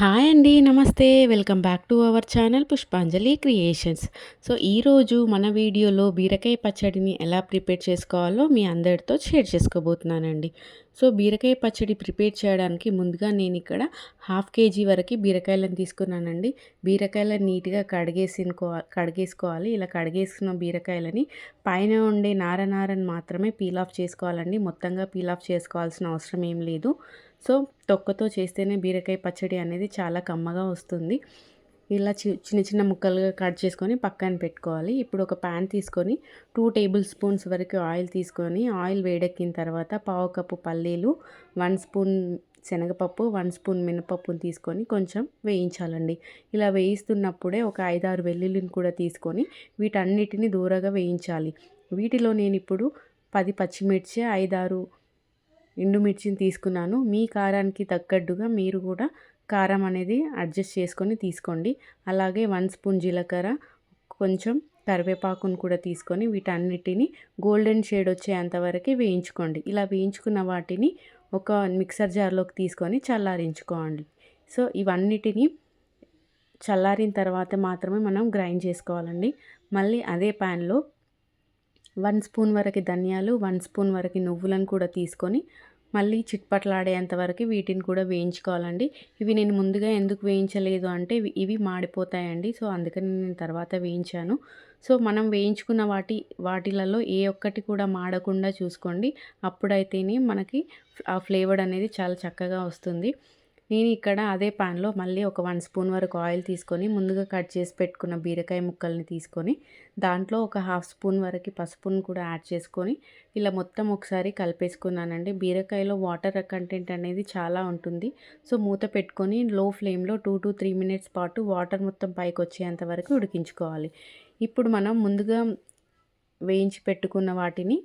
Hi అండి నమస్తే. Welcome back to our channel Pushpanjali creations. So ఈరోజు మన వీడియోలో బీరకాయ పచ్చడిని ఎలా ప్రిపేర్ చేసుకోవాలో మీ అందరితో షేర్ చేసుకోబోతున్నానండి. సో బీరకాయ పచ్చడి ప్రిపేర్ చేయడానికి ముందుగా నేను ఇక్కడ హాఫ్ కేజీ వరకు బీరకాయలను తీసుకున్నానండి. బీరకాయలను నీట్గా కడిగేసినుకో కడిగేసుకోవాలి. ఇలా కడిగేసుకున్న బీరకాయలని పైన ఉండే నార నారని మాత్రమే పీల్ ఆఫ్ చేసుకోవాలండి. మొత్తంగా పీల్ ఆఫ్ చేసుకోవాల్సిన అవసరం ఏం లేదు. సో తొక్కతో చేస్తేనే బీరకాయ పచ్చడి అనేది చాలా కమ్మగా వస్తుంది. ఇలా చిన్న చిన్న ముక్కలుగా కట్ చేసుకొని పక్కన పెట్టుకోవాలి. ఇప్పుడు ఒక ప్యాన్ తీసుకొని టూ టేబుల్ స్పూన్స్ వరకు ఆయిల్ తీసుకొని ఆయిల్ వేడెక్కిన తర్వాత పావు కప్పు పల్లీలు వన్ స్పూన్ శనగపప్పు వన్ స్పూన్ మినపప్పును తీసుకొని కొంచెం వేయించాలండి. ఇలా వేయిస్తున్నప్పుడే ఒక ఐదారు వెల్లుల్లిని కూడా తీసుకొని వీటన్నిటిని దూరగా వేయించాలి. వీటిలో నేను ఇప్పుడు పది పచ్చిమిర్చి ఐదారు ఎండుమిర్చిని తీసుకున్నాను. మీ కారానికి తగ్గట్టుగా మీరు కూడా కారం అనేది అడ్జస్ట్ చేసుకొని తీసుకోండి. అలాగే వన్ స్పూన్ జీలకర్ర కొంచెం కరివేపాకును కూడా తీసుకొని వీటన్నిటిని గోల్డెన్ షేడ్ వచ్చేంత వరకు వేయించుకోండి. ఇలా వేయించుకున్న వాటిని ఒక మిక్సర్ జార్లోకి తీసుకొని చల్లారించుకోండి. సో ఇవన్నిటిని చల్లారిన తర్వాత మాత్రమే మనం గ్రైండ్ చేసుకోవాలండి. మళ్ళీ అదే ప్యాన్లో వన్ స్పూన్ వరకు ధనియాలు వన్ స్పూన్ వరకు నువ్వులను కూడా తీసుకొని మళ్ళీ చిట్పట్లాడేంత వరకు వీటిని కూడా వేయించుకోవాలండి. ఇవి నేను ముందుగా ఎందుకు వేయించలేదు అంటే ఇవి మాడిపోతాయండి. సో అందుకని నేను తర్వాత వేయించాను. సో మనం వేయించుకున్న వాటి వాటిలలో ఏ ఒక్కటి కూడా మాడకుండా చూసుకోండి. అప్పుడైతేనే మనకి ఆ ఫ్లేవర్ అనేది చాలా చక్కగా వస్తుంది. నేను ఇక్కడ అదే ప్యాన్లో మళ్ళీ ఒక వన్ స్పూన్ వరకు ఆయిల్ తీసుకొని ముందుగా కట్ చేసి పెట్టుకున్న బీరకాయ ముక్కల్ని తీసుకొని దాంట్లో ఒక హాఫ్ స్పూన్ వరకు పసుపును కూడా యాడ్ చేసుకొని ఇలా మొత్తం ఒకసారి కలిపేసుకున్నానండి. బీరకాయలో వాటర్ కంటెంట్ అనేది చాలా ఉంటుంది. సో మూత పెట్టుకొని లో ఫ్లేమ్లో టూ టు త్రీ మినిట్స్ పాటు వాటర్ మొత్తం పైకి వచ్చేంత వరకు ఉడికించుకోవాలి. ఇప్పుడు మనం ముందుగా వేయించి పెట్టుకున్న వాటిని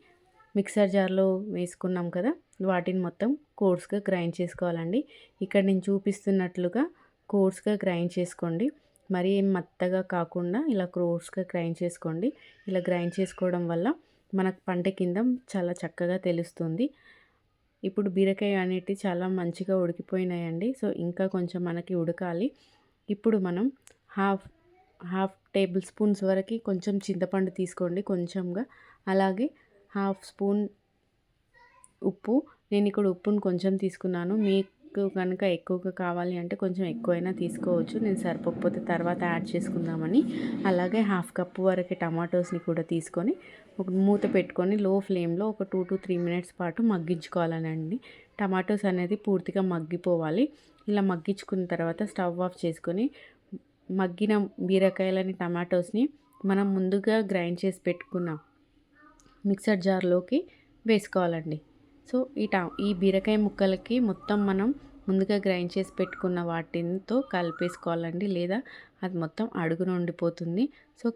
మిక్సర్ జార్లో వేసుకున్నాం కదా వాటిని మొత్తం కోర్స్గా గ్రైండ్ చేసుకోవాలండి. ఇక్కడ నేను చూపిస్తున్నట్లుగా కోర్స్గా గ్రైండ్ చేసుకోండి. మరీ ఏం మత్తగా కాకుండా ఇలా కోర్స్గా గ్రైండ్ చేసుకోండి. ఇలా గ్రైండ్ చేసుకోవడం వల్ల మనకు పంట కింద చాలా చక్కగా తెలుస్తుంది. ఇప్పుడు బీరకాయ అనేటి చాలా మంచిగా ఉడికిపోయినాయండి. సో ఇంకా కొంచెం మనకి ఉడకాలి. ఇప్పుడు మనం హాఫ్ హాఫ్ టేబుల్ స్పూన్స్ వరకు కొంచెం చింతపండు తీసుకోండి కొంచెంగా. అలాగే హాఫ్ స్పూన్ ఉప్పు. నేను ఇక్కడ ఉప్పును కొంచెం తీసుకున్నాను. మీకు కనుక ఎక్కువగా కావాలి అంటే కొంచెం ఎక్కువైనా తీసుకోవచ్చు. నేను సరిపోకపోతే తర్వాత యాడ్ చేసుకుందామని. అలాగే హాఫ్ కప్పు వరకు టమాటోస్ని కూడా తీసుకొని ఒక మూత పెట్టుకొని లో ఫ్లేమ్లో ఒక టూ టు త్రీ మినిట్స్ పాటు మగ్గించుకోవాలనండి. టమాటోస్ అనేది పూర్తిగా మగ్గిపోవాలి. ఇలా మగ్గించుకున్న తర్వాత స్టవ్ ఆఫ్ చేసుకొని మగ్గిన బీరకాయలని టమాటోస్ని మనం ముందుగా గ్రైండ్ చేసి పెట్టుకున్నాం మిక్సర్ జార్లోకి వేసుకోవాలండి. సో ఈ టా ఈ బీరకాయ ముక్కలకి మొత్తం మనం ముందుగా గ్రైండ్ చేసి పెట్టుకున్న వాటితో కలిపేసుకోవాలండి. లేదా అది మొత్తం అడుగున ఉండిపోతుంది. సో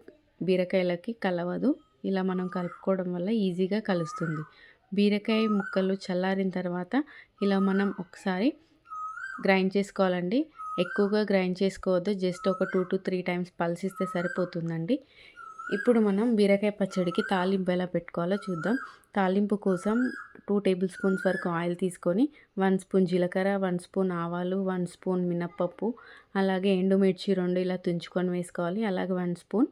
బీరకాయలకి కలవదు. ఇలా మనం కలుపుకోవడం వల్ల ఈజీగా కలుస్తుంది. బీరకాయ ముక్కలు చల్లారిన తర్వాత ఇలా మనం ఒకసారి గ్రైండ్ చేసుకోవాలండి. ఎక్కువగా గ్రైండ్ చేసుకోవద్దు. జస్ట్ ఒక టూ టు త్రీ టైమ్స్ పల్సిస్తే సరిపోతుందండి. ఇప్పుడు మనం బీరకాయ పచ్చడికి తాలింపు ఎలా పెట్టుకోవాలో చూద్దాం. తాలింపు కోసం టూ టేబుల్ స్పూన్స్ వరకు ఆయిల్ తీసుకొని వన్ స్పూన్ జీలకర్ర వన్ స్పూన్ ఆవాలు వన్ స్పూన్ మినప్పప్పు అలాగే ఎండుమిర్చి రెండు ఇలా తుంచుకొని వేసుకోవాలి. అలాగే వన్ స్పూన్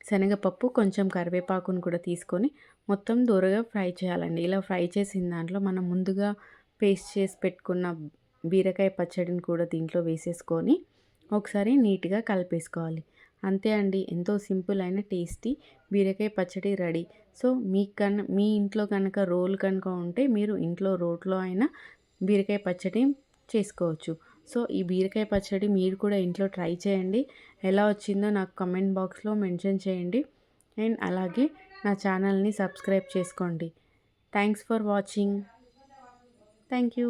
శనగపప్పు కొంచెం కరివేపాకును కూడా తీసుకొని మొత్తం దూరగా ఫ్రై చేయాలండి. ఇలా ఫ్రై చేసిన దాంట్లో మనం ముందుగా పేస్ట్ చేసి పెట్టుకున్న బీరకాయ పచ్చడిని కూడా దీంట్లో వేసేసుకొని ఒకసారి నీట్గా కలిపేసుకోవాలి. అంతే అండి. ఎంతో సింపుల్ అయిన టేస్టీ బీరకాయ పచ్చడి రెడీ. సో మీ కన్నా మీ ఇంట్లో కనుక రోల్ కనుక ఉంటే మీరు ఇంట్లో రోట్లో అయినా బీరకాయ పచ్చడి చేసుకోవచ్చు. సో ఈ బీరకాయ పచ్చడి మీరు కూడా ఇంట్లో ట్రై చేయండి. ఎలా వచ్చిందో నాకు కమెంట్ బాక్స్లో మెన్షన్ చేయండి. అండ్ అలాగే నా ఛానల్ని సబ్స్క్రైబ్ చేసుకోండి. Thanks for watching. Thank you.